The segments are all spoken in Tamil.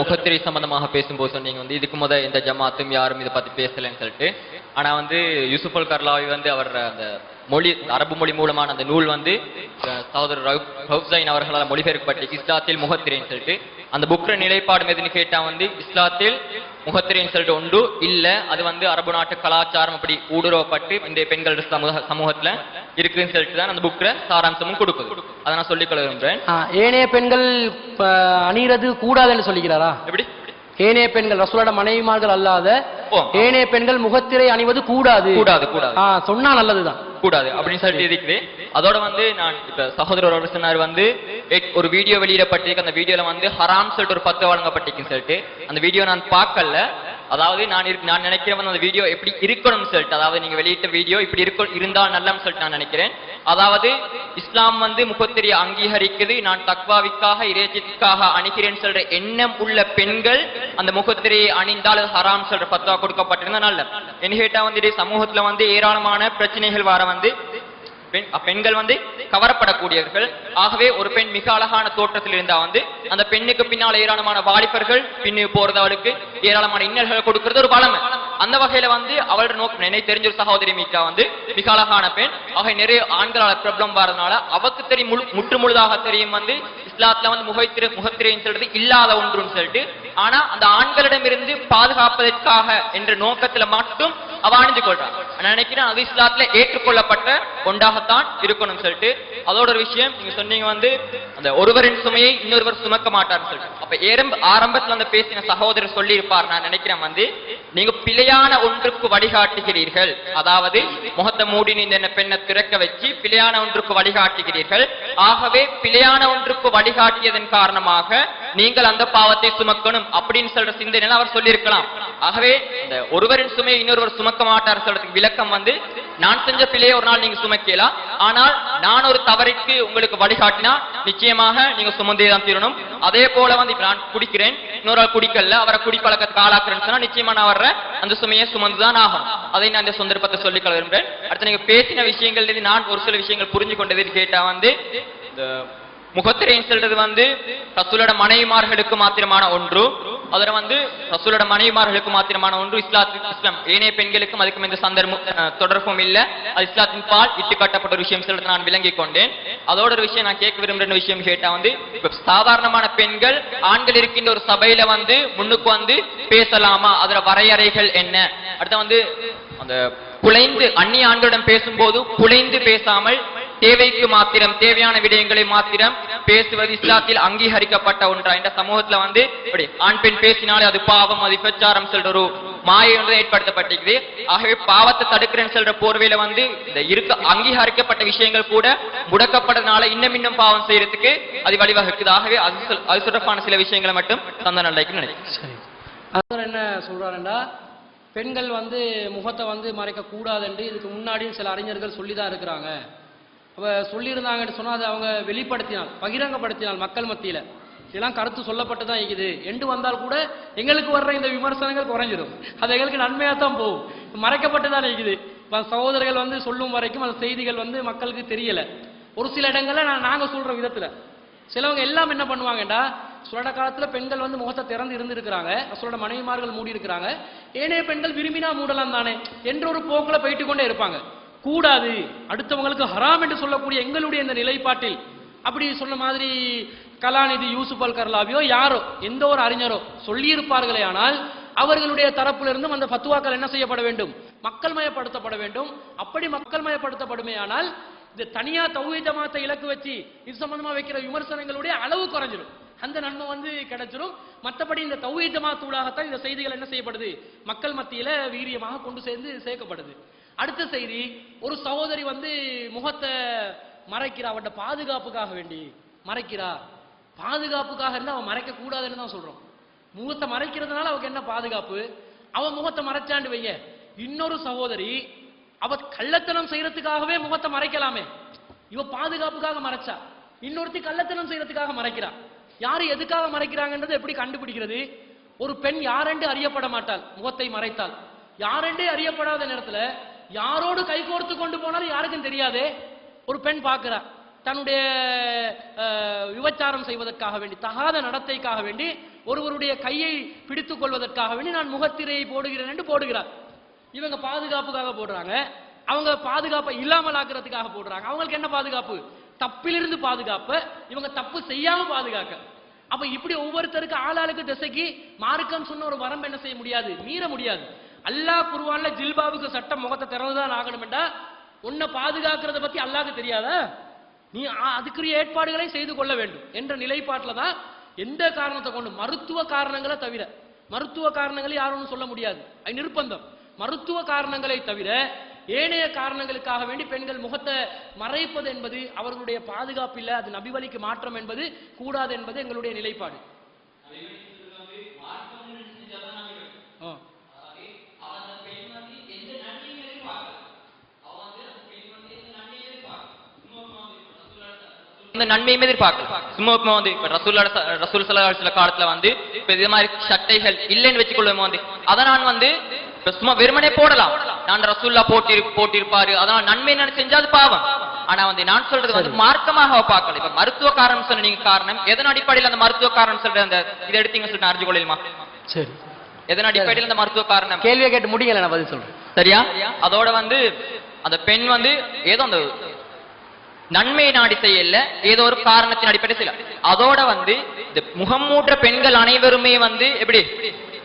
முகத்திரை சம்பந்தமாக பேசும்போது சொன்னீங்க வந்து இதுக்கு முத எந்த ஜமாத்தும் யாரும் இதை பத்தி பேசலைன்னு சொல்லிட்டு ஆனா வந்து யூசுப் அல் கர்லாவி வந்து அவர் அந்த மொழி அரபு மொழி மூலமான அந்த நூல் வந்து சகோதரர் ரவுப்- அவர்களால் மொழிபெயர்க்கப்பட்ட இஸ்லாத்தில் முகத்திரைன்னு சொல்லிட்டு அந்த புக்ர நிலைப்பாடு எதுன்னு கேட்டா வந்து இஸ்லாத்தில் முகத்திரைன்னு சொல்லிட்டு உண்டு. இல்ல அது வந்து அரபு நாட்டு கலாச்சாரம் அப்படி ஊடுருவப்பட்டு இந்த பெண்கள் சமூக சமூகத்துல இருக்குன்னு சொல்லிட்டு தான் அந்த புக்ர சாராம்சமும் கொடுக்குது. அதை நான் சொல்லிக்கொள்ள விரும்புறேன் ஏனைய பெண்கள் அணிகிறது கூடாதுன்னு சொல்லிக்கிறாரா? எப்படி? ஏனைய பெண்கள் ரசூலோட மனைவிமார்கள் அல்லாத. ஏனைய பெண்கள் முகத்திரை அணிவது கூடாது. கூடாது கூடாது. சொன்னா நல்லதுதான். கூடாது அப்படின்னு சொல்லிட்டு இருக்குது. அதோட வந்து நான் இப்ப சகோதரர் அவர் சொன்னார் வந்து ஒரு வீடியோ வெளியிடப்பட்டிருக்கு. அந்த வீடியோல வந்து ஹராம் சொல்லிட்டு ஒரு பத்து வழங்கப்பட்டிருக்குன்னு சொல்லிட்டு. அந்த வீடியோ நான் பார்க்கல. அதாவது நான் நான் நினைக்கிறேன் வந்து அந்த வீடியோ எப்படி இருக்கணும்னு சொல்லிட்டு அதாவது நீங்க வெளியிட்ட வீடியோ இப்படி இருக்க இருந்தால் நல்லன்னு சொல்லிட்டு நான் நினைக்கிறேன். அதாவது இஸ்லாம் வந்து முகத்திரையை அங்கீகரிக்குது நான் தக்வாவிற்காக இறைச்சிக்காக அணிக்கிறேன்னு சொல்ற எண்ணம் உள்ள பெண்கள் அந்த முகத்திரையை அணிந்தால் அது ஹராம் சொல்ற பத்வா கொடுக்கப்பட்டிருந்தா நல்ல என்ன கேட்டா வந்து சமூகத்துல வந்து ஏராளமான பிரச்சனைகள் வர வந்து பெண் பெண்கள் வந்து கவரப்படக்கூடியவர்கள். ஆகவே ஒரு பெண் மிக அழகான தோற்றத்தில் இருந்தா வந்து அந்த பெண்ணுக்கு பின்னால் ஏராளமான வாலிபர்கள் பின்னு போறதவளுக்கு ஏராளமான இன்னல்களை கொடுக்கறது ஒரு பலமை அந்த வகையில வந்து அவளோட நோக்கம் என்னை தெரிஞ்ச ஒரு சகோதரி மீட்டா வந்து மிக அழகான பெண். ஆக நிறைய ஆண்களால பிரபலம் வரதுனால அவக்கு தெரியும் முழு முற்று முழுதாக தெரியும் வந்து இஸ்லாத்துல வந்து முகத்திரை முகத்திரைன்னு சொல்றது இல்லாத ஒன்றுன்னு சொல்லிட்டு ஆனா அந்த ஆண்களிடமிருந்து பாதுகாப்பதற்காக என்ற நோக்கத்துல மட்டும் அவ அணிந்து கொள்றான். நான் நினைக்கிறேன் அது இஸ்லாத்துல ஏற்றுக்கொள்ளப்பட்ட ஒன்றாகத்தான் இருக்கணும் சொல்லிட்டு அதோட ஒரு விஷயம் நீங்க சொன்னீங்க வந்து அந்த ஒருவரின் சுமையை இன்னொருவர் சுமக்க மாட்டார்னு சொல்லிட்டு. அப்ப ஏரம்ப ஆரம்பத்துல அந்த பேசின சகோதரர் சொல்லி இருப்பார் நான் நினைக்கிறேன் வந்து நீங்க பிழையான ஒன்றுக்கு வழிகாட்டுகிறீர்கள். அதாவது முகத்தை மூடி நீ இந்த பெண்ணை திறக்க வச்சு பிழையான ஒன்றுக்கு வழிகாட்டுகிறீர்கள். ஆகவே பிழையான ஒன்றுக்கு வழிகாட்டியதன் காரணமாக நீங்கள் அந்த பாவத்தை சுமக்கணும். அப்படின்னு சொல்ற சிந்தனை அவர் சொல்லியிருக்கலாம். ஆகவே இந்த ஒருவரின் சுமையை இன்னொருவர் சுமக்க மாட்டார் சொல்றதுக்கு விளக்கம் வந்து நான் செஞ்ச பிள்ளையே ஒரு நாள் நீங்க சுமக்கலாம் ஆனால் நான் ஒரு தவறிற்கு உங்களுக்கு வழிகாட்டினா நிச்சயமாக நீங்க சுமந்தே தான் தீரணும். அதே போல வந்து இப்ப நான் குடிக்கிறேன். இன்னொரு ஆள் குடிக்கல அவரை குடிப்பழக்கத்துக்கு ஆளாக்குறேன்னு சொன்னா நிச்சயமா நான் வர்ற அந்த சுமையை சுமந்துதான் ஆகும் அதை நான் இந்த சந்தர்ப்பத்தை சொல்லிக் கொள்ள விரும்புறேன் அடுத்து நீங்க பேசின விஷயங்கள் நான் ஒரு சில விஷயங்கள் புரிஞ்சு கொண்டது கேட்டா வந்து இந்த முகத்திரைன்னு சொல்றது வந்து ரசூலோட மனைவிமார்களுக்கு மாத்திரமான ஒன்று. அதுல வந்து ரசூலோட மனைவிமார்களுக்கு மாத்திரமான ஒன்று இஸ்லாத்தின் இஸ்லாம். ஏனைய பெண்களுக்கும் அதுக்கும் எந்த சந்தர்ப்பம் தொடர்பும் இல்ல. அது இஸ்லாத்தின் பால் இட்டு கட்டப்பட்ட ஒரு விஷயம் சொல்றது நான் விளங்கிக் கொண்டேன். அதோட ஒரு விஷயம் நான் கேட்க விரும்புற விஷயம் கேட்டா வந்து சாதாரணமான பெண்கள் ஆண்கள் இருக்கின்ற ஒரு சபையில வந்து முன்னுக்கு வந்து பேசலாமா? அதுல வரையறைகள் என்ன? அடுத்து வந்து அந்த குலைந்து அந்நிய ஆண்களிடம் பேசும்போது குலைந்து பேசாமல் தேவைக்கு மாத்திரம் தேவையான விடயங்களை மாத்திரம் பேசுவது இஸ்லாத்தில் அங்கீகரிக்கப்பட்ட ஒன்றா? இந்த சமூகத்துல வந்து இப்படி ஆண் பெண் பேசினாலே அது பாவம் அது பிரச்சாரம் சொல்ற ஒரு மாயை ஒன்று ஏற்படுத்தப்பட்டிருக்குது. ஆகவே பாவத்தை தடுக்கிறேன்னு சொல்ற போர்வையில வந்து இந்த இருக்க அங்கீகரிக்கப்பட்ட விஷயங்கள் கூட முடக்கப்படுறதுனால இன்னும் இன்னும் பாவம் செய்யறதுக்கு அது வழிவகுக்குது. ஆகவே அது சொல்- அது தொடர்பான சில விஷயங்களை மட்டும் தந்த நல்லைக்குன்னு நினைக்கிறேன். சரி. அவர் என்ன சொல்றாருன்னா பெண்கள் வந்து முகத்தை வந்து மறைக்க கூடாதுன்னு இதுக்கு முன்னாடியும் சில அறிஞர்கள் சொல்லி தான் இருக்கிறாங்க. சொல்லியிருந்தாங்கன்னு சொன்னால் அதை அவங்க வெளிப்படுத்தினால் பகிரங்கப்படுத்தினால் மக்கள் மத்தியில். இதெல்லாம் கருத்து சொல்லப்பட்டு தான் இருக்குது. எண்டு வந்தால் கூட எங்களுக்கு வர்ற இந்த விமர்சனங்கள் குறைஞ்சிடும் அது எங்களுக்கு நன்மையாக தான் போகும். மறைக்கப்பட்டு தான் இருக்குது. இப்ப சகோதரர்கள் வந்து சொல்லும் வரைக்கும் அந்த செய்திகள் வந்து மக்களுக்கு தெரியலை. ஒரு சில இடங்களில் நான் நாங்கள் சொல்கிற விதத்தில். சிலவங்க எல்லாம் என்ன பண்ணுவாங்கடா சுரட காலத்தில் பெண்கள் வந்து முகத்தை திறந்து இருந்திருக்கிறாங்க. சுரட மனைவிமார்கள் மூடி இருக்கிறாங்க ஏனைய பெண்கள் விரும்பினா மூடலாம் தானே. என்ற ஒரு போக்கில் போயிட்டு கொண்டே இருப்பாங்க. கூடாது. அடுத்தவங்களுக்கு ஹராம் என்று சொல்லக்கூடிய எங்களுடைய இந்த நிலைப்பாட்டில். அப்படி சொன்ன மாதிரி கலாநிதி யூசுப் அல் கர்லாவியோ யாரோ எந்த ஒரு அறிஞரோ சொல்லியிருப்பார்களே ஆனால் அவர்களுடைய தரப்பிலிருந்தும் அந்த ஃபத்துவாக்கள் என்ன செய்யப்பட வேண்டும்? மக்கள் மயப்படுத்தப்பட வேண்டும். அப்படி மக்கள் மயப்படுத்தப்படுமே ஆனால் இந்த தனியா தௌஹீத் இலக்கு வச்சு இது சம்பந்தமா வைக்கிற விமர்சனங்களுடைய அளவு குறைஞ்சிடும் அந்த நன்மை வந்து கிடைச்சிடும் மற்றபடி இந்த தௌஹீத் ஜமாத் இந்த செய்திகள் என்ன செய்யப்படுது? மக்கள் மத்தியில வீரியமாக கொண்டு சேர்ந்து சேர்க்கப்படுது. அடுத்த செய்தி ஒரு சகோதரி வந்து முகத்தை மறைக்கிறா அவட்ட பாதுகாப்புக்காக வேண்டி மறைக்கிறா. பாதுகாப்புக்காக இருந்தால் அவன் மறைக்க கூடாதுன்னு தான் சொல்றோம். முகத்தை மறைக்கிறதுனால அவக்கு என்ன பாதுகாப்பு? அவன் முகத்தை மறைச்சாண்டு வைங்க. இன்னொரு சகோதரி அவ கள்ளத்தனம் செய்யறதுக்காகவே முகத்தை மறைக்கலாமே. இவ பாதுகாப்புக்காக மறைச்சா. இன்னொருத்தி கள்ளத்தனம் செய்யறதுக்காக மறைக்கிறா. யாரு எதுக்காக மறைக்கிறாங்கன்றது எப்படி கண்டுபிடிக்கிறது? ஒரு பெண் யாரென்று அறியப்பட மாட்டாள் முகத்தை மறைத்தால். யாரென்றே அறியப்படாத நேரத்துல யாரோடு கைகோர்த்து கொண்டு போனாலும் யாருக்கும் தெரியாதே. ஒரு பெண் பார்க்கிறார் தன்னுடைய விபச்சாரம் செய்வதற்காக வேண்டி தகாத நடத்தைக்காக வேண்டி ஒருவருடைய கையை பிடித்துக் கொள்வதற்காக வேண்டி நான் முகத்திரையை போடுகிறேன் என்று போடுகிறார். இவங்க பாதுகாப்புக்காக போடுறாங்க. அவங்க பாதுகாப்பை இல்லாமல் ஆக்குறதுக்காக போடுறாங்க. அவங்களுக்கு என்ன பாதுகாப்பு? தப்பிலிருந்து பாதுகாப்பு. இவங்க தப்பு செய்யாம பாதுகாக்க. அப்ப இப்படி ஒவ்வொருத்தருக்கு ஆளாளுக்கு திசைக்கு மார்க்கம் சொன்ன ஒரு வரம்பு என்ன செய்ய முடியாது? மீற முடியாது. அல்லாஹ் குருவான்ல ஜில்பாவுக்கு சட்டம் முகத்தை திறந்துதான் ஆகணும்டா உன்னை பாதுகாக்கிறத பத்தி அல்லாஹ் தெரியாத? நீ அதுக்குரிய ஏற்பாடுகளை செய்து கொள்ள வேண்டும் என்ற நிலைப்பாட்டில் தான் எந்த காரணத்தை கொண்டு மருத்துவ காரணங்களை தவிர மருத்துவ காரணங்களை யாரும் சொல்ல முடியாது. அது நிர்பந்தம். மருத்துவ காரணங்களை தவிர ஏனைய காரணங்களுக்காக வேண்டி பெண்கள் முகத்தை மறைப்பது என்பது அவர்களுடைய பாதுகாப்பில் அது நபிவழிக்கு மாற்றம் என்பது கூடாது என்பது எங்களுடைய நிலைப்பாடு. இந்த நன்மையுமே எதிர்பார்க்கல சும்மா இப்ப வந்து இப்ப ரசூல் ரசூல் அலைஹி காலத்துல வந்து இப்ப இது மாதிரி சட்டைகள் இல்லைன்னு வச்சுக்கொள்வோம் வந்து அதை நான் வந்து சும்மா வெறுமனே போடலாம். நான் ரசூல்லா போட்டி போட்டிருப்பாரு அதனால நன்மை என்ன செஞ்சா அது பாவம். ஆனா வந்து நான் சொல்றது வந்து மார்க்கமாக பார்க்கல. இப்ப மருத்துவ காரணம் சொன்ன நீங்க காரணம் எதன் அடிப்படையில் அந்த மருத்துவ காரணம் சொல்ற அந்த இதை எடுத்தீங்க சொல்லிட்டு அறிஞ்சு கொள்ளலாமா? சரி. எதன் அடிப்படையில் அந்த மருத்துவ காரணம் கேள்வியை கேட்டு முடியல நான் பதில் சொல்றேன். சரியா? அதோட வந்து அந்த பெண் வந்து ஏதோ அந்த நன்மை நாடி செய்யல ஏதோ ஒரு காரணத்தின் அடிப்படையில் அதோட வந்து இந்த முகம் மூன்ற பெண்கள் அனைவருமே வந்து எப்படி?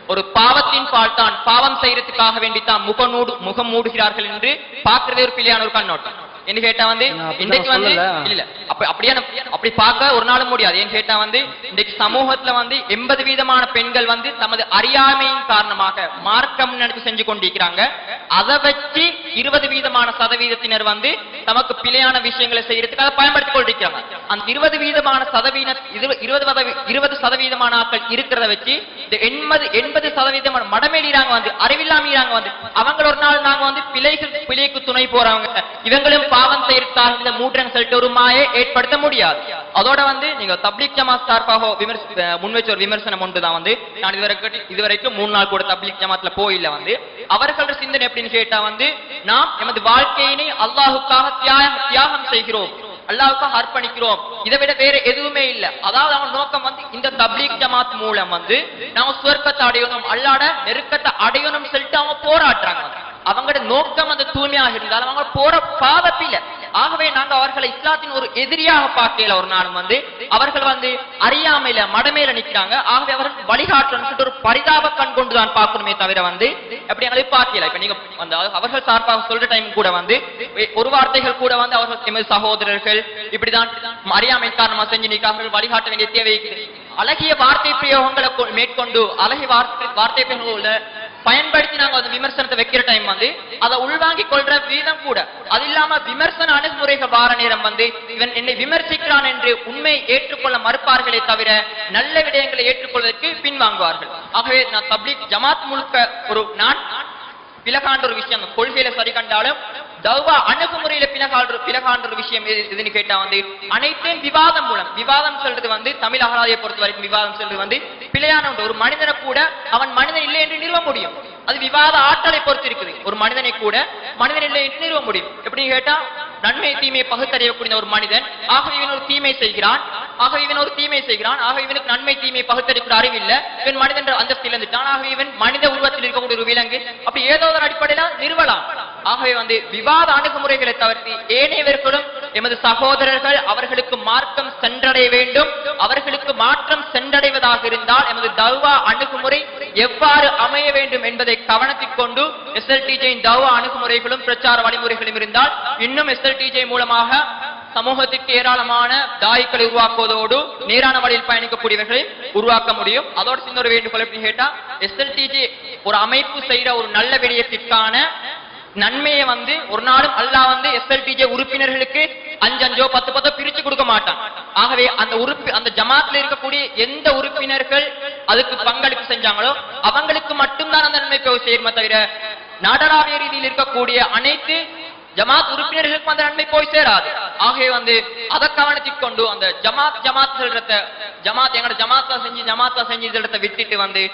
ஒரு பாவத்தின் பால் தான் பாவம் செய்யறதுக்காக வேண்டி தான் முகநூடு முகம் மூடுகிறார்கள் என்று பார்க்கிறதே ஒரு பிள்ளையான ஒரு கண்ணோட்டம். என்ன கேட்டா வந்து இன்றைக்கு வந்து. இல்ல அப்ப அப்படியே அப்படி பார்க்க ஒரு நாளும் முடியாது. ஏன்னு கேட்டா வந்து இன்றைக்கு சமூகத்துல வந்து எண்பது வீதமான பெண்கள் வந்து தமது அறியாமையின் காரணமாக மார்க்கம் நினைச்சு செஞ்சு கொண்டிருக்கிறாங்க. அதை வச்சு இருபது வீதமான சதவீதத்தினர் வந்து தமக்கு பிழையான விஷயங்களை செய்யறதுக்கு அதை பயன்படுத்திக் கொண்டிருக்கிறாங்க. அந்த இருபது வீதமான சதவீத இரு- இருபது இருபது சதவீதமான ஆட்கள் இருக்கிறத வச்சு இந்த எண்பது எண்பது சதவீதமான மடமேடிறாங்க வந்து அறிவில்லாமீறாங்க வந்து அவங்க ஒரு நாள் நாங்க வந்து பிழைகள் பிழைக்கு துணை போறவங்க. இவங்களும் பாவம் செய்யறதுக்காக இந்த மூன்றங்க சொல்லிட்டு ஒரு மாயை ஏற்படுத்த முடியாது. அதோட வந்து நீங்க தப்லீக் ஜமாத் சார்பாக விமர்ச அஹ் ஒரு விமர்சனம் ஒன்று தான் வந்து நான் இதுவரைக்கும் இதுவரைக்கும் மூணு நாள் கூட தப்லீக் ஜமாத்ல போயில்ல வந்து அவர்களோட சிந்தனை எப்படின்னு கேட்டா வந்து நாம் எமது வாழ்க்கையினை அல்லாஹுக்காக தியாகம் தியாகம் செய்கிறோம். அல்லாவுக்காக அர்ப்பணிக்கிறோம். இதை விட வேற எதுவுமே இல்ல. அதாவது அவன் நோக்கம் வந்து இந்த தப்லீக் ஜமாத் மூலம் வந்து நாம சுவர்க்கத்தை அடையணும் அல்லாட நெருக்கத்தை அடையணும் சொல்லிட்டு அவங்க போராடுறாங்க. அவங்களோட நோக்கம் அந்த தூய்மையாக இருந்தாலும் அவங்க போற பாவப்பில ஆகவே நாங்க அவர்களை இஸ்லாத்தின் ஒரு எதிரியாக பார்க்கல ஒரு நாளும் வந்து அவர்கள் வந்து அறியாமையில மடமையில நிக்கிறாங்க. ஆகவே அவர்கள் வழிகாட்டணும் சொல்லிட்டு ஒரு பரிதாப கண் கொண்டுதான் பார்க்கணுமே தவிர வந்து அப்படி எங்களை பார்க்கல. இப்ப நீங்க அந்த அவர்கள் சார்பாக சொல்ற டைம் கூட வந்து ஒரு வார்த்தைகள் கூட வந்து அவர்கள் எமது சகோதரர்கள் இப்படிதான் அறியாமை காரணமா செஞ்சு நிற்கார்கள் வழிகாட்ட வேண்டிய தேவை அழகிய வார்த்தை பிரயோகங்களை மேற்கொண்டு அழகிய வார்த்தை வார்த்தை பிரயோகங்களை பயன்படுத்தி நாங்க அந்த விமர்சனத்தை வைக்கிற டைம் வந்து அதை உள்வாங்கிக் கொள்ற வீதம் கூட. அது இல்லாம விமர்சன அணுகுமுறைகள் வார நேரம் வந்து இவன் என்னை விமர்சிக்கிறான் என்று உண்மையை ஏற்றுக்கொள்ள மறுப்பார்களே தவிர நல்ல விடயங்களை ஏற்றுக்கொள்வதற்கு பின்வாங்குவார்கள். ஆகவே நான் தப்லீக் ஜமாத் முழுக்க ஒரு நான் பிளகாண்ட ஒரு விஷயம் கொள்கையில சரி கண்டாலும் தௌவா அணுகுமுறையில பிளகாண்ட பிளகாண்ட ஒரு விஷயம் எது- எதுன்னு கேட்டா வந்து அனைத்தையும் விவாதம் மூலம் விவாதம் சொல்றது வந்து தமிழ் அகராதியை பொறுத்த வரைக்கும் விவாதம் சொல்றது வந்து பிழையான ஒன்று ஒரு மனிதனை கூட அவன் மனிதன் இல்லை என்று நிறுவ முடியும். அது விவாத ஆற்றலை பொறுத்து இருக்குது ஒரு மனிதனை கூட மனிதன் இல்லை என்று நிறுவ முடியும். எப்படின்னு கேட்டா நன்மை தீமையை பகுத்தறியக்கூடிய ஒரு மனிதன் ஆக இவன் ஒரு தீமை செய்கிறான் ஆக இவன் ஒரு தீமை செய்கிறான் ஆக இவனுக்கு நன்மை தீமை பகுத்தறிக்கூடிய அறிவு இல்ல இவன் மனிதன் அந்தஸ்தில் இருந்துட்டான் ஆகவே இவன் மனித உருவத்தில் இருக்கக்கூடிய ஒரு விலங்கு அப்படி ஏதோ ஒரு அடிப்படையில நிறுவலாம். ஆகவே வந்து விவாத அணுகுமுறைகளை தவிர்த்து ஏனையவர்களும் எமது சகோதரர்கள் அவர்களுக்கு மார்க்கம் சென்றடைய வேண்டும். அவர்களுக்கு மாற்றம் சென்றடைவதாக இருந்தால் எமது தௌவா அணுகுமுறை எவ்வாறு அமைய வேண்டும் என்பதை கவனத்தில் கொண்டு எஸ்எல்டிஜியின் தௌவா அணுகுமுறைகளும் பிரச்சார வழிமுறைகளும் இருந்தால் இன்னும் எஸ்எல்டிஜே மூலமாக சமூகத்திற்கு ஏராளமான தாய்க்களை உருவாக்குவதோடு நேரான வழியில் பயணிக்கக்கூடியவர்களை உருவாக்க முடியும். அதோடு சின்ன ஒரு வேண்டுகோள் எப்படி கேட்டா எஸ்எல்டிஜி ஒரு அமைப்பு செய்கிற ஒரு நல்ல விடயத்திற்கான நன்மையை வந்து ஒரு நாளும் அல்லாஹ் வந்து எஸ்எல்டிஜே உறுப்பினர்களுக்கு அஞ்சு அஞ்சோ பத்து பத்தோ பிரிச்சு கொடுக்க மாட்டான். ஆகவே அந்த உறுப்பு அந்த ஜமாத்ல இருக்கக்கூடிய எந்த உறுப்பினர்கள் அதுக்கு பங்களிப்பு செஞ்சாங்களோ அவங்களுக்கு மட்டும்தான் அந்த நன்மை போய் சேருமே தவிர நாடராவிய ரீதியில் இருக்கக்கூடிய அனைத்து ஜமாத் உறுப்பினர்களுக்கும் அந்த நன்மை போய் சேராது. ஆகவே வந்து அதை கவனத்தில் கொண்டு அந்த ஜமாத் ஜமாத் சொல்றத ஜமாத் எங்கட ஜமாத்தா செஞ்சு ஜமாத்தா செஞ்சு சொல்றத விட்டுட்டு வந்து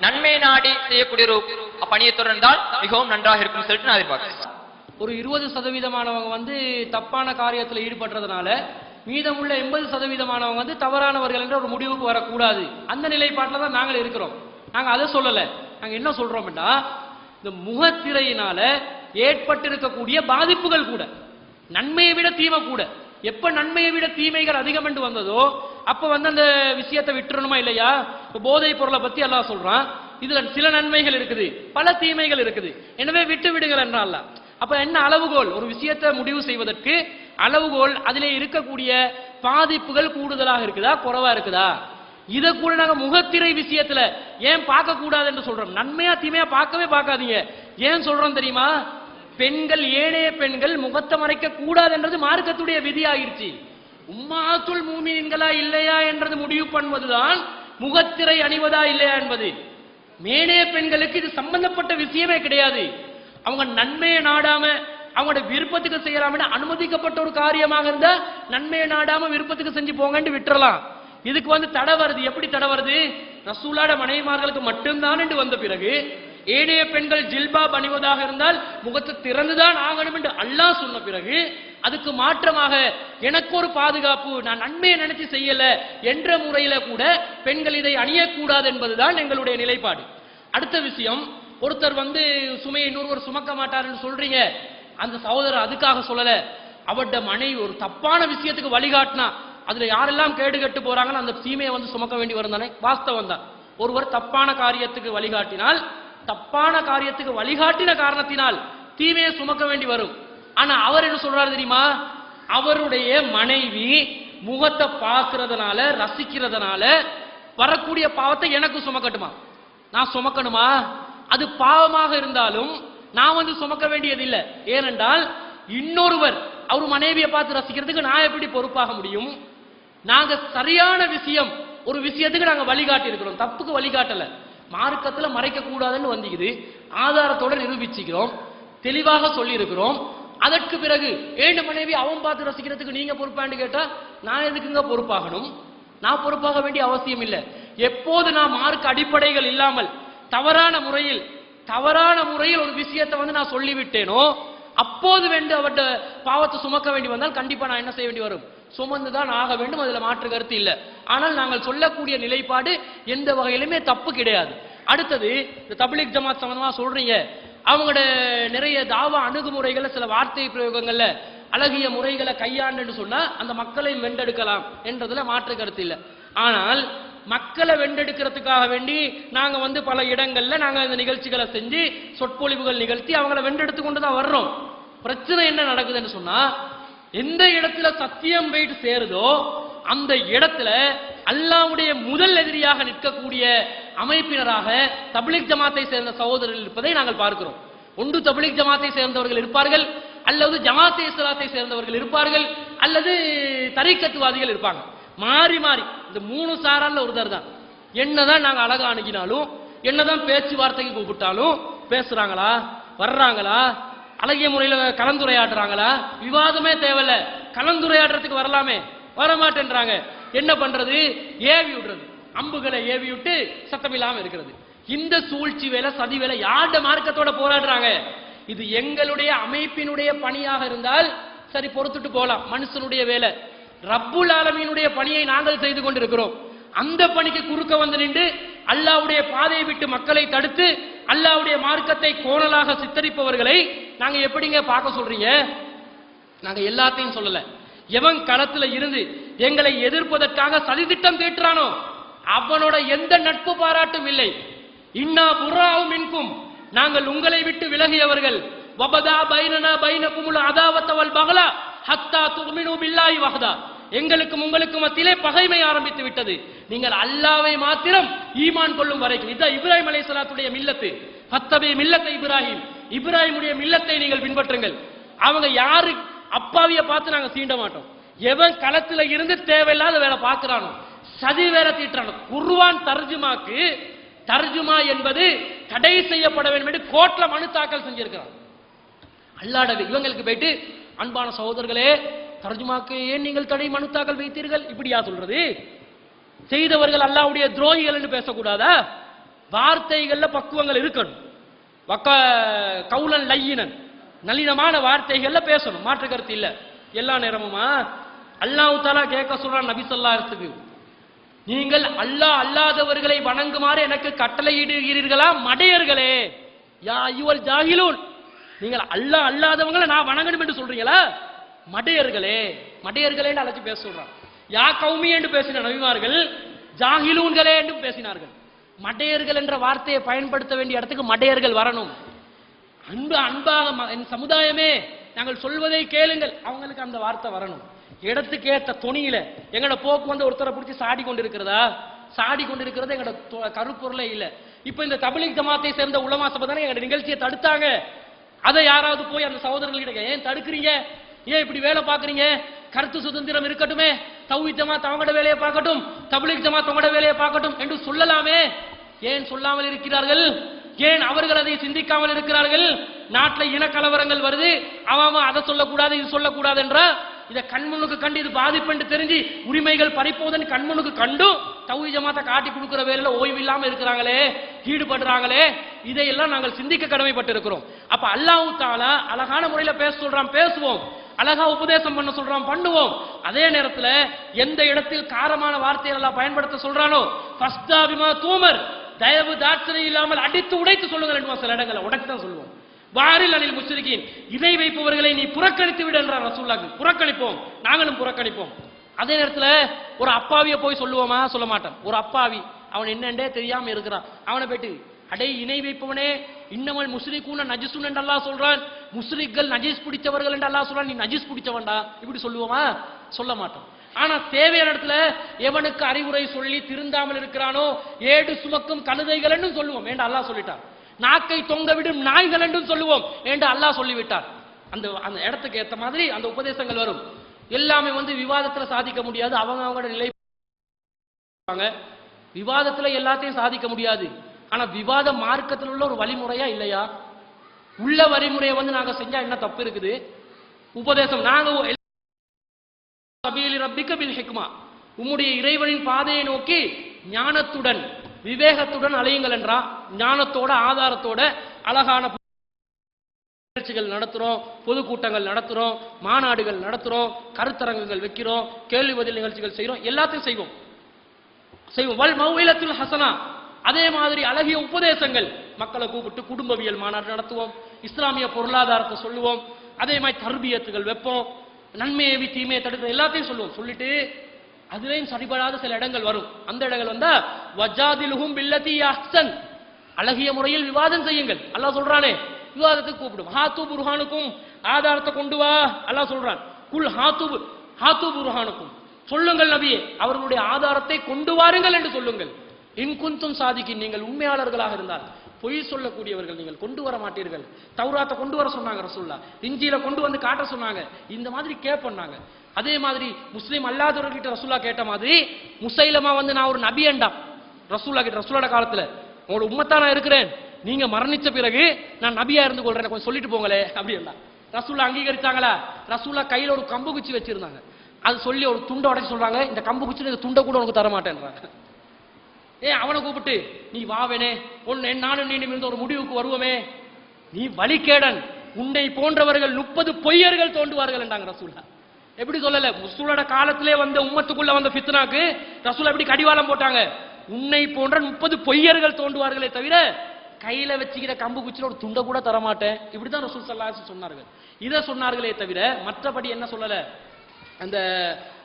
நன்மை நாடி செய்யக்கூடிய ஒரு பணியை தொடர்ந்தால் மிகவும் நன்றாக இருக்கும் சொல்லிட்டு நான் எதிர்பார்க்கிறேன். ஒரு இருபது சதவீதமானவங்க வந்து தப்பான காரியத்தில் ஈடுபடுறதுனால மீதமுள்ள எண்பது சதவீதமானவங்க வந்து தவறானவர்கள் என்ற ஒரு முடிவுக்கு வரக்கூடாது. அந்த நிலைப்பாட்டில் தான் நாங்கள் இருக்கிறோம். நாங்கள் அதை சொல்லலை. நாங்கள் என்ன சொல்கிறோம்னா இந்த முகத்திரையினால ஏற்பட்டிருக்கக்கூடிய பாதிப்புகள் கூட நன்மையை விட தீமை கூட. எப்ப நன்மையை விட தீமைகள் அதிகம் என்று வந்ததோ அப்ப வந்து அந்த விஷயத்தை விட்டுறணுமா இல்லையா? இப்ப போதைப் பொருளை பத்தி எல்லாம் சொல்றான். இதுல சில நன்மைகள் இருக்குது பல தீமைகள் இருக்குது. எனவே விட்டு விடுங்கள் என்றால அப்ப என்ன அளவுகோல்? ஒரு விஷயத்தை முடிவு செய்வதற்கு அளவுகோல் அதிலே இருக்கக்கூடிய பாதிப்புகள் கூடுதலாக இருக்குதா குறைவா இருக்குதா? இதை கூட நாங்க முகத்திரை விஷயத்துல ஏன் பார்க்க கூடாது என்று சொல்றோம். நன்மையா தீமையா பார்க்கவே பார்க்காதீங்க. ஏன் சொல்றோம் தெரியுமா? பெண்கள் ஏனைய பெண்கள் முகத்தை மறைக்க கூடாது என்றது மார்க்கத்துடைய விதி ஆகிருச்சு உம்மாத்துல் மூமின்களா இல்லையா என்றது முடிவு பண்ணுவதுதான் முகத்திரை அணிவதா இல்லையா என்பது. மேனைய பெண்களுக்கு இது சம்பந்தப்பட்ட விஷயமே கிடையாது. அவங்க நன்மையை நாடாம அவங்களோட விருப்பத்துக்கு செய்யலாம்னு அனுமதிக்கப்பட்ட ஒரு காரியமாக இருந்தா நன்மையை நாடாம விருப்பத்துக்கு செஞ்சு போங்கன்னு விட்டுறலாம். இதுக்கு வந்து தடை வருது. எப்படி தடை வருது? ரசூலாட மனைவிமார்களுக்கு மட்டும்தான் என்று வந்த பிறகு ஏனைய பெண்கள் ஜில்பாப் அணிவதாக இருந்தால் முகத்தை திறந்துதான் ஆகணும் என்று அல்லாஹ் சொன்ன பிறகு அதுக்கு மாற்றமாக எனக்கு ஒரு பாதுகாப்பு நான் நன்மையை நினைச்சு செய்யல என்ற முறையில கூட பெண்கள் இதை அணியக்கூடாது என்பதுதான் எங்களுடைய நிலைப்பாடு. அடுத்த விஷயம் ஒருத்தர் வந்து சுமையை இன்னொருவர் சுமக்க மாட்டாருன்னு சொல்றீங்க. அந்த சகோதரர் அதுக்காக சொல்லல. அவருடைய மனைவி ஒரு தப்பான விஷயத்துக்கு வழிகாட்டினா அதுல யாரெல்லாம் கேடு கட்டு போறாங்கன்னு அந்த தீமையை வந்து சுமக்க வேண்டி வரும் தானே? வாஸ்தவம் தான். ஒருவர் தப்பான காரியத்துக்கு வழிகாட்டினால் தப்பான காரியத்துக்கு வழிகாட்டின காரணத்தினால் தீமையை சுமக்க வேண்டி வரும். ஆனா அவர் என்ன சொல்றாரு தெரியுமா? அவருடைய மனைவி முகத்தை பார்க்கறதுனால ரசிக்கிறதுனால வரக்கூடிய பாவத்தை எனக்கு சுமக்கட்டுமா? நான் சுமக்கணுமா? அது பாவமாக இருந்தாலும் நான் வந்து சுமக்க வேண்டியதில்லை. ஏனென்றால் இன்னொருவர் அவர் மனைவியை பார்த்து ரசிக்கிறதுக்கு நான் எப்படி பொறுப்பாக முடியும்? நாங்க சரியான விஷயம் ஒரு விஷயத்துக்கு நாங்க வழிகாட்டி இருக்கிறோம் தப்புக்கு வழிகாட்டல. மார்க்கத்தில் மறைக்கக்கூடாதுன்னு வந்திக்குது. ஆதாரத்தோட நிரூபிச்சுக்கிறோம். தெளிவாக சொல்லியிருக்கிறோம். அதற்கு பிறகு ஏழு மனைவி அவன் பார்த்து ரசிக்கிறதுக்கு நீங்க பொறுப்பான்னு கேட்டா நான் எதுக்குங்க பொறுப்பாகணும்? நான் பொறுப்பாக வேண்டிய அவசியம் இல்லை. எப்போது நான் மார்க் அடிப்படைகள் இல்லாமல் தவறான முறையில் தவறான முறையில் ஒரு விஷயத்தை வந்து நான் சொல்லிவிட்டேனோ அப்போது வேண்டு அவர்கிட்ட பாவத்தை சுமக்க வேண்டி வந்தால் கண்டிப்பா நான் என்ன செய்ய வேண்டி வரும்? சுமந்து தான் ஆக வேண்டும் அதுல மாற்று கருத்து இல்லை. ஆனால் நாங்கள் சொல்லக்கூடிய நிலைப்பாடு எந்த வகையிலுமே தப்பு கிடையாது. அடுத்தது இந்த தபிலிக் ஜமாத் சம்பந்தமா சொல்றீங்க. அவங்களோட நிறைய தாவா அணுகுமுறைகள்ல சில வார்த்தை பிரயோகங்கள்ல அழகிய முறைகளை கையாண்டுன்னு சொன்னா அந்த மக்களை வென்றெடுக்கலாம் என்றதுல மாற்று கருத்து இல்லை. ஆனால் மக்களை வென்றெடுக்கிறதுக்காக வேண்டி நாங்க வந்து பல இடங்கள்ல நாங்க இந்த நிகழ்ச்சிகளை செஞ்சு சொற்பொழிவுகள் நிகழ்த்தி அவங்கள வென்றெடுத்து கொண்டு தான் வர்றோம். பிரச்சனை என்ன நடக்குதுன்னு சொன்னா எந்த இடத்துல சத்தியம் போயிட்டு சேருதோ அந்த இடத்துல அல்லாவுடைய முதல் எதிரியாக நிற்கக்கூடிய அமைப்பினராக தபிலிக் ஜமாத்தை சேர்ந்த சகோதரர்கள் இருப்பதை நாங்கள் பார்க்கிறோம். ஒன்று தபிலிக் ஜமாத்தை சேர்ந்தவர்கள் இருப்பார்கள் அல்லது ஜமாத்தே இஸ்லாத்தை சேர்ந்தவர்கள் இருப்பார்கள் அல்லது தரிக்கத்துவாதிகள் இருப்பாங்க. மாறி மாறி இந்த மூணு சாரால ஒருத்தர் தான். என்னதான் நாங்கள் அழகா அணுகினாலும் என்னதான் பேச்சுவார்த்தைக்கு கூப்பிட்டாலும் பேசுறாங்களா வர்றாங்களா அழகிய முறையில் கலந்துரையாடுறாங்களா? விவாதமே தேவையில்ல. கலந்துரையாடுறதுக்கு வரலாமே. வரமாட்டேன்றாங்க. என்ன பண்றது? ஏவி விடுறது. அம்புகளை ஏவி விட்டு சத்தம் இல்லாம இருக்கிறது. இந்த சூழ்ச்சி வேலை சதி வேலை யார்ட மார்க்கத்தோட போராடுறாங்க? இது எங்களுடைய அமைப்பினுடைய பணியாக இருந்தால் சரி பொறுத்துட்டு போலாம். மனுஷனுடைய வேலை. ரப்புல் ஆலமீனுடைய பணியை நாங்கள் செய்து கொண்டிருக்கிறோம். அந்த பணிக்கு குறுக்க வந்து நின்று அல்லாவுடைய பாதையை விட்டு மக்களை தடுத்து அல்லாவுடைய மார்க்கத்தை கோணலாக சித்தரிப்பவர்களை நாங்க எப்படிங்க பார்க்க சொல்றீங்க? நாங்க எல்லாத்தையும் சொல்லல. எவன் களத்துல இருந்து எங்களை எதிர்ப்பதற்காக சதித்திட்டம் தீட்டுறானோ அவனோட எந்த நட்பு பாராட்டும் இல்லை. இன்னா புறாவும் மின்கும். நாங்கள் உங்களை விட்டு விலகியவர்கள். வபதா பைனனா பைனகுமுல் அதாவத்தவல் பகலா ஹத்தா துமினு பில்லாய் வஹதா. எங்களுக்கும் உங்களுக்கும் மத்தியிலே பகைமை ஆரம்பித்து விட்டது. நீங்கள் அல்லாவை மாத்திரம் ஈமான் கொள்ளும் வரைக்கும். இதான் இப்ராஹிம் அலைஹிஸ்ஸலாத்துடைய மில்லத்து. ஃபத்தபி மில்லத்தை இப்ராஹிம். இப்ராஹிமுடைய மில்லத்தை நீங்கள் பின்பற்றுங்கள். அவங்க யாரு? அப்பாவிய பார்த்து நாங்க சீண்ட மாட்டோம். எவன் களத்துல இருந்து தேவையில்லாத வேலை பார்க்கிறானோ சதி வேலை தீட்டுறானோ குர்வான் தர்ஜுமாக்கு தர்ஜுமா என்பது தடை செய்யப்பட வேண்டும் என்று கோர்ட்ல மனு தாக்கல் செஞ்சிருக்கிறான். அல்லாடவே இவங்களுக்கு போயிட்டு அன்பான சகோதரர்களே தர்ஜுமாக்கு ஏன் நீங்கள் தடை மனு தாக்கல் வைத்தீர்கள்? இப்படியா சொல்றது? செய்தவர்கள் அல்லாவுடைய துரோகிகள் என்று பேசக்கூடாதா? வார்த்தைகள்ல பக்குவங்கள் இருக்கணும். வக்க கவுலன் லையினன் நளினமான வார்த்தைகள்ல பேசணும். மாற்று கருத்து இல்ல. எல்லா நேரமுமா? அல்லாஹ் தாலா கேட்க சொல்றான் நபி சொல்லாத்துக்கு நீங்கள் அல்லாஹ் அல்லாதவர்களை வணங்குமாறு எனக்கு கட்டளையிடுகிறீர்களா? மடையர்களே. யா ஐயுவல் ஜாகிலூன். நீங்கள் அல்லாஹ் அல்லாதவங்களை நான் வணங்கணும் என்று சொல்றீங்களா? மடையர்களே மடையர்களேன்னு அழைச்சு பேச சொல்றான். யா கௌமி என்று பேசின நபிமார்கள் ஜாகிலூன்களே என்று பேசினார்கள். மடையர்கள் என்ற வார்த்தையை பயன்படுத்த வேண்டிய இடத்துக்கு மடையர்கள் வரணும். அன்பு அன்பாக ம- என் சமுதாயமே நாங்கள் சொல்வதை கேளுங்கள். அவங்களுக்கு அந்த வார்த்தை வரணும். இடத்துக்கு ஏற்ற துணியில எங்கட போக்கு வந்து ஒருத்தரை பிடிச்சி சாடி கொண்டு இருக்கிறதா சாடி கொண்டு இருக்கிறது எங்கட தொ- கருப்பொருளே இல்ல. இப்ப இந்த தபிலிக் ஜமாத்தை சேர்ந்த உலமா சபை தானே எங்க நிகழ்ச்சியை தடுத்தாங்க. அதை யாராவது போய் அந்த சகோதரர்கள்கிட்ட ஏன் தடுக்கிறீங்க? ஏன் இப்படி வேலை பார்க்குறீங்க? கருத்து சுதந்திரம் இருக்கட்டுமே. தௌஹீத் ஜமாத் அவங்களோட வேலையை பார்க்கட்டும். தபிலிக் ஜமாத் அவங்களோட வேலையை பார்க்கட்டும் என்று சொல்லலாமே. ஏன் சொல்லாமல் இருக்கிறார்கள்? ஏன் அவர்கள் அதை சிந்திக்காமல் இருக்கிறார்கள்? நாட்டில் இனக்கலவரங்கள் வருது. அவன் அதை சொல்லக்கூடாது இது சொல்லக்கூடாது என்ற இதை கண்முன்னுக்கு கண்டு இது பாதிப்பு என்று தெரிஞ்சு உரிமைகள் பறிப்போதன் கண்முனுக்கு கண்டும் தௌஹி ஜமாத்தை காட்டி கொடுக்குற வேலையில ஓய்வு இல்லாம இருக்கிறாங்களே ஈடுபடுறாங்களே இதையெல்லாம் நாங்கள் சிந்திக்க கடமைப்பட்டு இருக்கிறோம் அப்ப அல்லாஹ் தாலா அழகான முறையில பேச சொல்றான் பேசுவோம். அழகா உபதேசம் பண்ண சொல்றான் பண்ணுவோம். அதே நேரத்துல எந்த இடத்தில் காரமான வார்த்தைகள் எல்லாம் பயன்படுத்த சொல்றானோ ஃபஸ்தாபிமா தூமர் தயவு தாட்சணை இல்லாமல் அடித்து உடைத்து சொல்லுங்கள் ரெண்டு சில இடங்களை உடைத்து தான் சொல்லுவோம். வாரில் அனில் முஸ்ரிகின் இணை வைப்பவர்களை நீ புறக்கணித்து விடு என்றார் ரசூல்லாக்கு புறக்கணிப்போம். நாங்களும் புறக்கணிப்போம். அதே நேரத்தில் ஒரு அப்பாவிய போய் சொல்லுவோமா? சொல்ல மாட்டேன். ஒரு அப்பாவி. அவன் என்னண்டே தெரியாம இருக்கிறான். அவனை போயிட்டு அடே இணை வைப்பவனே இன்னமல் முஸ்ரிக்கூன நஜிசுன் என்று அல்லாஹ் சொல்றான். முஸ்லிக்கள் நஜீஸ் பிடிச்சவர்கள் என்று அல்லாஹ் சொல்றான். நீ நஜீஸ் பிடிச்சவன்டா இப்படி சொல்லுவோமா? சொல்ல மாட்டோம் ஆனா தேவையான இடத்துல எவனுக்கு அறிவுரை சொல்லி திருந்தாமல் இருக்கிறானோ ஏடு சுமக்கும் கழுதைகள் சொல்லுவோம். வேண்டாம் அல்லா சொல்லிட்டான்? நாக்கை தொங்கவிடும் நாய்கள் என்றும் சொல்லுவோம் என்று அல்லாஹ் சொல்லிவிட்டார். அந்த அந்த இடத்துக்கு ஏற்ற மாதிரி அந்த உபதேசங்கள் வரும். எல்லாமே வந்து விவாதத்தில் சாதிக்க முடியாது. அவங்க அவங்களோட நிலை விவாதத்தில் எல்லாத்தையும் சாதிக்க முடியாது. ஆனால் விவாத மார்க்கத்தில் உள்ள ஒரு வழிமுறையா இல்லையா? உள்ள வழிமுறையை வந்து நாங்கள் செஞ்சால் என்ன தப்பு இருக்குது? உபதேசம். நாங்கள் ரப்பிக்க பில் ஹிக்மா. உம்முடைய இறைவனின் பாதையை நோக்கி ஞானத்துடன் விவேகத்துடன் அலையுங்கள் என்றா ஞானத்தோட ஆதாரத்தோட அழகான நிகழ்ச்சிகள் நடத்துகிறோம் பொதுக்கூட்டங்கள் நடத்துகிறோம் மாநாடுகள் நடத்துகிறோம் கருத்தரங்குகள் வைக்கிறோம் கேள்வி பதில் நிகழ்ச்சிகள் செய்கிறோம் எல்லாத்தையும் செய்வோம். செய்வோம். வல் மௌலத்தில் ஹசனா. அதே மாதிரி அழகிய உபதேசங்கள் மக்களை கூப்பிட்டு குடும்பவியல் மாநாடு நடத்துவோம் இஸ்லாமிய பொருளாதாரத்தை சொல்லுவோம் அதே மாதிரி தர்பியத்துகள் வைப்போம் நன்மையை தீமையை தடுக்கிற எல்லாத்தையும் சொல்லுவோம். சொல்லிட்டு அதுலேயும் சரிபடாத சில இடங்கள் வரும். அந்த இடங்கள் வந்தால் வஜாதிலுகும் பில்லத்தி அஹ்சன். அழகிய முறையில் விவாதம் செய்யுங்கள். அல்லாஹ் சொல்றானே விவாதத்துக்கு கூப்பிடும் ஹாத்து புருஹானுக்கும் ஆதாரத்தை கொண்டு வா அல்லாஹ் சொல்றான். குல் ஹாத்து ஹாத்து புருஹானுக்கும். சொல்லுங்கள் நபியே அவர்களுடைய ஆதாரத்தை கொண்டு வாருங்கள் என்று சொல்லுங்கள். இன்குந்தும் சாதிக்கு நீங்கள் உண்மையாளர்களாக இருந்தால் பொய் சொல்லக்கூடியவர்கள் நீங்கள் கொண்டு வர மாட்டீர்கள். தௌராத்தை கொண்டு வர சொன்னாங்க ரசூல்லா இஞ்சியில கொண்டு வந்து காட்ட சொன்னாங்க. இந்த மாதிரி கேட்பண்ணாங்க அதே மாதிரி முஸ்லீம் அல்லாதவர்கிட்ட ரசூல்லா கேட்ட மாதிரி முசைலமா வந்து நான் ஒரு நபியண்டா ரசூல்லா கிட்ட ரசூலோட காலத்துல உங்களோட உம்மத்தா நான் இருக்கிறேன். நீங்க மரணிச்ச பிறகு நான் நபியா இருந்து கொள்றேன். கொஞ்சம் சொல்லிட்டு போங்களே அப்படின்னா ரசூல்லா அங்கீகரிச்சாங்களா? ரசூல்லா கையில ஒரு கம்பு குச்சி வச்சிருந்தாங்க. அது சொல்லி ஒரு துண்டை உடைச்சு சொல்றாங்க. இந்த கம்பு குச்சி இந்த துண்டை கூட உனக்கு தர மாட்டேன்றாங்க ஏ அவனை கூப்பிட்டு நீ வாவேனே ஒன்னு நானும் நீ இருந்து ஒரு முடிவுக்கு வருவோமே. நீ வழிகேடன். உன்னை போன்றவர்கள் முப்பது பொய்யர்கள் தோண்டுவார்கள் என்றாங்க ரசூல்லா எப்படி சொல்லல? முஸ்லோட காலத்திலே வந்த உம்மத்துக்குள்ள வந்த ஃபித்னாக்கு ரசூலா எப்படி கடிவாளம் போட்டாங்க? உன்னை போன்ற முப்பது பொய்யர்கள் தோண்டுவார்களே தவிர கையில வச்சுக்கிற கம்பு குச்சில ஒரு துண்டை கூட தர மாட்டேன் இப்படிதான் ரசூல் சல்லாஹ் சொன்னார்கள். இதை சொன்னார்களே தவிர மற்றபடி என்ன சொல்லல? அந்த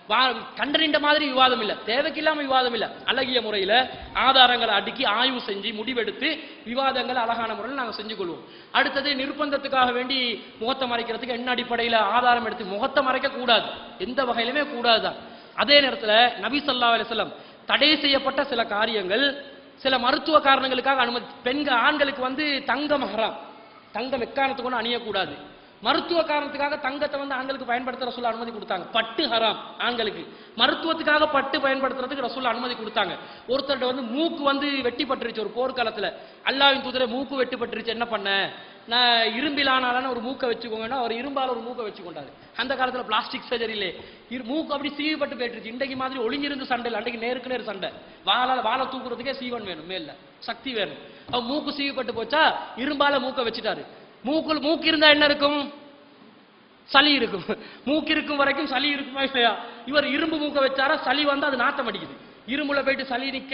வா- கண்டறிந்த மாதிரி விவாதம் இல்லை. தேவைக்கில்லாம விவாதம் இல்லை. அழகிய முறையில ஆதாரங்களை அடுக்கி ஆய்வு செஞ்சு முடிவெடுத்து விவாதங்களை அழகான முறையில் நாங்கள் செஞ்சு கொள்வோம். அடுத்தது நிர்பந்தத்துக்காக வேண்டி முகத்தை மறைக்கிறதுக்கு என்ன அடிப்படையில ஆதாரம் எடுத்து முகத்தை மறைக்க கூடாது எந்த வகையிலுமே கூடாதுதான். அதே நேரத்தில் நபி சல்லா அலிஸ்லாம் தடை செய்யப்பட்ட சில காரியங்கள் சில மருத்துவ காரணங்களுக்காக அனுமதி பெண்கள் ஆண்களுக்கு வந்து தங்க மகரம் தங்கம் எக்காரணத்தை கொண்டு அணியக்கூடாது. மருத்துவ காரணத்துக்காக தங்கத்தை வந்து ஆண்களுக்கு பயன்படுத்த ரசூல் அனுமதி கொடுத்தாங்க. பட்டு ஹராம் ஆண்களுக்கு. மருத்துவத்துக்காக பட்டு பயன்படுத்துறதுக்கு ரசூல் அனுமதி கொடுத்தாங்க. ஒருத்தர்கிட்ட வந்து மூக்கு வந்து வெட்டிப்பட்டுருச்சு ஒரு போர்க்காலத்தில் அல்லாவின் தூதரை மூக்கு வெட்டிப்பட்டுருச்சு என்ன பண்ண? நான் இரும்பிலானாலான ஒரு மூக்கை வச்சுக்கோங்கன்னா அவர் இரும்பால ஒரு மூக்கை வச்சுக்கொண்டாரு. அந்த காலத்தில் பிளாஸ்டிக் சர்ஜரியிலே இரு மூக்கு அப்படி சீவிப்பட்டு போயிட்டுருச்சு. இன்றைக்கு மாதிரி ஒளிஞ்சிருந்து சண்டை இல்லை. அன்றைக்கு நேருக்கு நேர் சண்டை. வாழ வாழை தூக்குறதுக்கே சீவன் வேணும். மேல சக்தி வேணும். அவன் மூக்கு சீவிப்பட்டு போச்சா இரும்பால மூக்கை வச்சுட்டாரு. மூக்குள் மூக்கு இருந்தா என்ன இருக்கும்? சளி இருக்கும். மூக்கு இருக்கும் வரைக்கும் சளி இருக்குமா இல்லையா? இவர் இரும்பு மூக்க வச்சாரா சளி வந்து அது நாத்தம் அடிக்குது. இரும்புல போயிட்டு சளி நிக்க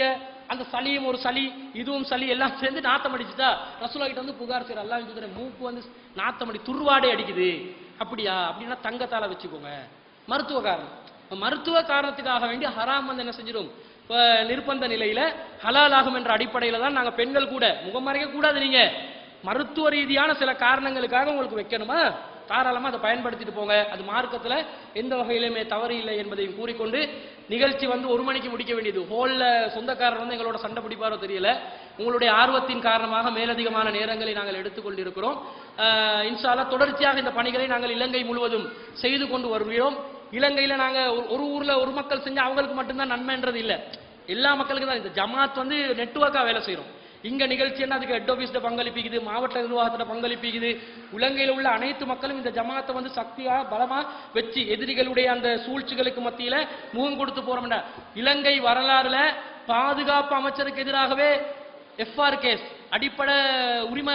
அந்த சளியும் ஒரு சளி இதுவும் சளி எல்லாம் சேர்ந்து நாத்தம் அடிச்சுதா? ரசூலா கிட்ட வந்து புகார் செய்யற எல்லாம் சொல்ற மூக்கு வந்து நாத்தம் அடி துர்வாடை அடிக்குது. அப்படியா? அப்படின்னா தங்கத்தால வச்சுக்கோங்க. மருத்துவ காரணம். மருத்துவ காரணத்துக்காக வேண்டி ஹராம் வந்து என்ன செஞ்சிடும் நிர்பந்த நிலையில ஹலால் ஆகும் என்ற அடிப்படையில தான் நாங்க பெண்கள் கூட முகம் மறைக்க கூடாது நீங்க. மருத்துவ ரீதியான சில காரணங்களுக்காக உங்களுக்கு வைக்கணுமா? தாராளமாக அதை பயன்படுத்திட்டு போங்க. அது மார்க்கத்தில் எந்த வகையிலுமே தவறு இல்லை என்பதையும் கூறிக்கொண்டு நிகழ்ச்சி வந்து ஒரு மணிக்கு முடிக்க வேண்டியது. ஹோலில் சொந்தக்காரர் வந்து எங்களோட சண்டை பிடிப்பாரோ தெரியல. உங்களுடைய ஆர்வத்தின் காரணமாக மேலதிகமான நேரங்களை நாங்கள் எடுத்துக்கொண்டிருக்கிறோம் ஆஹ் தொடர்ச்சியாக இந்த பணிகளை நாங்கள் இலங்கை முழுவதும் செய்து கொண்டு வருகிறோம். இலங்கையில் நாங்கள் ஒரு- ஒரு ஒரு மக்கள் செஞ்சால் அவங்களுக்கு மட்டும்தான் நன்மைன்றது இல்லை. எல்லா மக்களுக்கும் தான் இந்த ஜமாத் வந்து நெட்ஒர்க்காக வேலை செய்கிறோம் இங்க நிகழ்ச்சின்னா அதுக்கு ஹெட் ஆஃபீஸ்ல பங்களிப்பிக்குது மாவட்ட நிர்வாகத்துல பங்களிப்பிக்குது. இலங்கையில் உள்ள அனைத்து மக்களும் இந்த ஜமாத்தை வந்து சக்தியா பலமா வச்சு எதிரிகளுடைய அந்த சூழ்ச்சிகளுக்கு மத்தியில முகம் கொடுத்து போறோம்டா. இலங்கை வரலாறுல பாதுகாப்பு அமைச்சருக்கு எதிராகவே எஃப்ஆர் கேஸ் அடிப்படை உரிமை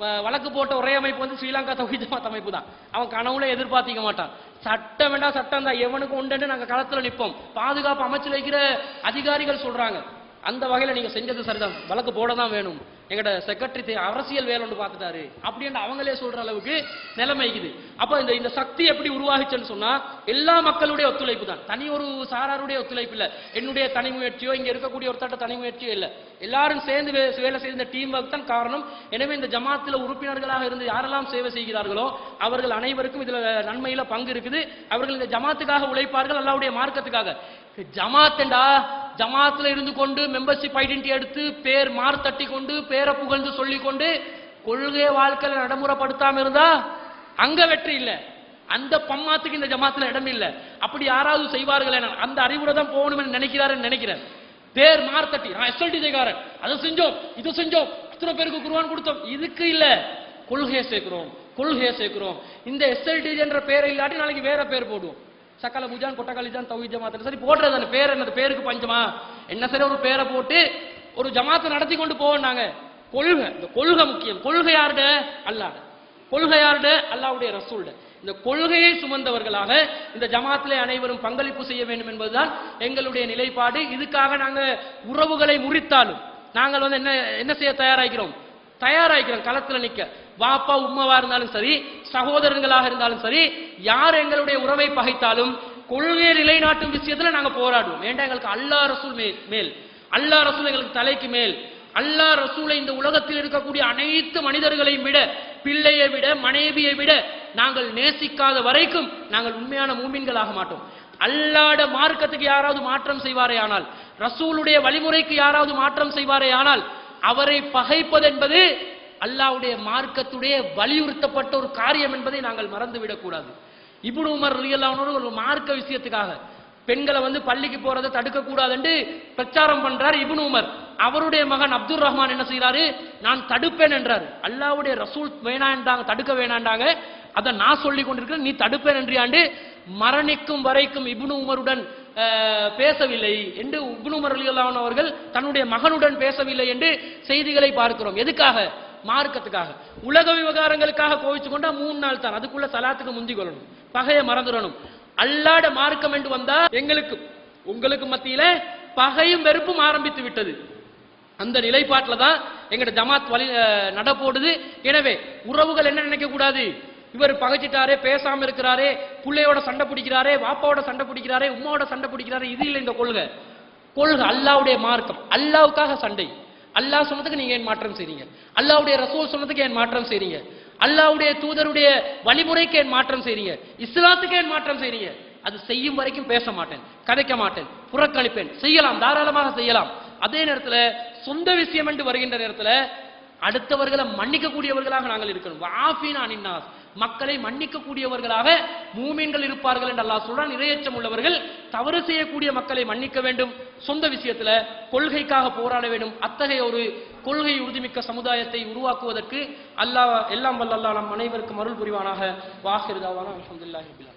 வ- வழக்கு போட்ட ஒரே அமைப்பு வந்து ஸ்ரீலங்கா தௌஹீத் ஜமாத் அமைப்பு தான். அவன் கனவுல எதிர்பார்த்திக்க மாட்டான். சட்டம் வேண்டாம் சட்டம் தான். எவனுக்கு உண்டுன்னு நாங்க களத்துல நிற்போம் பாதுகாப்பு அமைச்சு வைக்கிற அதிகாரிகள் சொல்றாங்க. அந்த வகையில் நீங்கள் செஞ்சது சரிதான். வழக்கு போட தான் வேணும் எங்கட செக்ரட்டரி அரசியல் வேலை ஒன்று பார்த்துட்டாரு. அப்படின்னு அவங்களே சொல்கிற அளவுக்கு நிலைமைக்குது அப்போ இந்த இந்த சக்தி எப்படி உருவாகிச்சுன்னு சொன்னால் எல்லா மக்களுடைய ஒத்துழைப்பு தான். தனி ஒரு சாராருடைய ஒத்துழைப்பு இல்லை. என்னுடைய தனி முயற்சியோ இங்கே இருக்கக்கூடிய ஒருத்தட்ட தனி முயற்சியோ இல்லை. எல்லாரும் சேர்ந்து வேலை செய்த டீம் ஒர்க் தான் காரணம். எனவே இந்த ஜமாத்தில் உறுப்பினர்களாக இருந்து யாரெல்லாம் சேவை செய்கிறார்களோ அவர்கள் அனைவருக்கும் இதில் நன்மையில் பங்கு இருக்குது. அவர்கள் இந்த ஜமாத்துக்காக உழைப்பார்கள் அல்லாவுடைய மார்க்கத்துக்காக. ஜமாத்தண்டா? ஜமாத்தில் இருந்து கொண்டு மெம்பர்ஷிப் ஐடென்டி எடுத்து பேர் மார் தட்டி கொண்டு பேரை புகழ்ந்து சொல்லிக் கொண்டு கொள்கையை வாழ்க்கையில நடைமுறைப்படுத்தாம இருந்தா அங்க வெற்றி இல்லை. அந்த பம்மாத்துக்கு இந்த ஜமாத்துல இடம் இல்லை. அப்படி யாராவது செய்வார்கள் என அந்த அறிவுரை தான் போகணும்னு நினைக்கிறாருன்னு நினைக்கிறேன். பேர் மார் தட்டி நான் எஸ்எல்டி செய்காரன் அதை செஞ்சோம் இது செஞ்சோம் இத்தனை பேருக்கு குருவான் கொடுத்தோம். இதுக்கு இல்ல. கொள்கையை சேர்க்கிறோம் கொள்கையை சேர்க்கிறோம். இந்த எஸ்எல்டி என்ற பேரை இல்லாட்டி நாளைக்கு வேற பேர் போடுவோம். சக்கல பூஜான் கொட்டக்காலிஜான் தௌஹீத் ஜமாத் சரி போடுறது அந்த பேர் என்னது? பேருக்கு பஞ்சமா? என்ன சரி ஒரு பேரை போட்டு ஒரு ஜமாத்தை நடத்தி கொண்டு போவோம்னாங்க கொள்கை இந்த கொள்கை முக்கியம். கொள்கை யாருட அல்லாட கொள்கை யாருட அல்லாவுடைய ரசூல்ட. இந்த கொள்கையை சுமந்தவர்களாக இந்த ஜமாத்திலே அனைவரும் பங்களிப்பு செய்ய வேண்டும் என்பதுதான் எங்களுடைய நிலைப்பாடு. இதுக்காக நாங்கள் உறவுகளை முறித்தாலும் நாங்கள் வந்து என்ன என்ன செய்ய தயாராகிறோம்? தயாராகிறோம் களத்தில் நிற்க வாப்பா உம்மாவா இருந்தாலும் சரி சகோதரர்களாக இருந்தாலும் சரி யார் எங்களுடைய உறவை பகைத்தாலும் கொள்கையை நிலைநாட்டும் விஷயத்துல நாங்க போராடுவோம். ஏண்டா எங்களுக்கு அல்லாஹ் ரசூல் மே- மேல் அல்லாஹ் ரசூல் எங்களுக்கு தலைக்கு மேல் அல்லாஹ் ரசூலை இந்த உலகத்தில் இருக்கக்கூடிய அனைத்து மனிதர்களையும் விட பிள்ளையை விட மனைவியை விட நாங்கள் நேசிக்காத வரைக்கும் நாங்கள் உண்மையான மூமின்களாக மாட்டோம். அல்லாட மார்க்கத்துக்கு யாராவது மாற்றம் செய்வாரே ஆனால் ரசூலுடைய வழிமுறைக்கு யாராவது மாற்றம் செய்வாரே ஆனால் அவரை பகைப்பது என்பது அல்லாவுடைய மார்க்கத்துடைய வலியுறுத்தப்பட்ட ஒரு காரியம் என்பதை நாங்கள் மறந்துவிடக்கூடாது இப்னு உமர் ரலியல்லாஹு ஒரு மார்க்க விஷயத்துக்காக பெண்களை வந்து பள்ளிக்கு போறதை தடுக்க கூடாதுன்னு பிரச்சாரம் பண்றார் இபுன் உமர். அவருடைய மகன் அப்துல் ரஹ்மான் என்ன செய்யறாரு நான் தடுப்பேன் என்றார். அல்லாஹ்வுடைய ரசூல் வேணாண்டாங்க தடுக்க வேணாண்டாங்க. அதை நான் சொல்லி கொண்டிருக்கிறேன் நீ தடுப்பேன் என்றியாண்டு மரணிக்கும் வரைக்கும் இபுனு உமருடன் பேசவில்லை என்று இப்னு உமர் ரலியல்லாஹு அவர்கள் தன்னுடைய மகனுடன் பேசவில்லை என்று செய்திகளை பார்க்கிறோம். எதுக்காக? மார்க்கத்துக்காக. உலக விவகாரங்களுக்காக கோவிச்சு கொண்டா மூணு நாள் தான். அதுக்குள்ள சலாத்துக்கு முந்தி கொள்ளணும். பகையை மறந்துடணும். அல்லாட மார்க்கம் என்று வந்தா எங்களுக்கு உங்களுக்கு மத்தியில பகையும் வெறுப்பும் ஆரம்பித்து விட்டது. அந்த நிலைப்பாட்டில் தான் எங்கட ஜமாத் வழி நடப்போடுது. எனவே உறவுகள் என்ன நினைக்க கூடாது இவர் பகைச்சிட்டாரே பேசாம இருக்கிறாரே புள்ளையோட சண்டை பிடிக்கிறாரே வாப்பாவோட சண்டை பிடிக்கிறாரே உமாவோட சண்டை பிடிக்கிறாரே இது இல்லை இந்த கொள்கை. கொள்கை அல்லாவுடைய மார்க்கம். அல்லாவுக்காக சண்டை. அல்லாஹ் சொன்னதுக்கு நீங்க ஏன் மாற்றம் செய்றீங்க? அல்லாவுடைய ரசூல் சொன்னதுக்கு ஏன் மாற்றம் செய்றீங்க? அல்லாவுடைய தூதருடைய வழிமுறைக்கு ஏன் மாற்றம் செய்றீங்க? இஸ்லாத்துக்கு ஏன் மாற்றம் செய்றீங்க? அது செய்யும் வரைக்கும் பேச மாட்டேன் கதைக்க மாட்டேன் புறக்கணிப்பேன் செய்யலாம் தாராளமாக செய்யலாம். அதே நேரத்தில் சொந்த விஷயம் என்று வருகின்ற நேரத்தில் அடுத்தவர்களை மன்னிக்கக்கூடியவர்களாக நாங்கள் இருக்கணும். வாஃபின் அனின்னாஸ் மக்களை மன்னிக்க கூடியவர்களாக மூமீன்கள் இருப்பார்கள் என்று அல்லாஹ் சொல்றான். இரையச்சம் உள்ளவர்கள் தவறு செய்யக்கூடிய மக்களை மன்னிக்க வேண்டும். சொந்த விஷயத்துல கொள்கைக்காக போராட வேண்டும். அத்தகைய ஒரு கொள்கை உறுதிமிக்க சமுதாயத்தை உருவாக்குவதற்கு அல்லாஹ் எல்லாம் வல்ல அல்லாஹ் நம் அனைவருக்கும் அருள் புரிவானாக. வாசிருதாவான அலமதுல்லாஹிபில்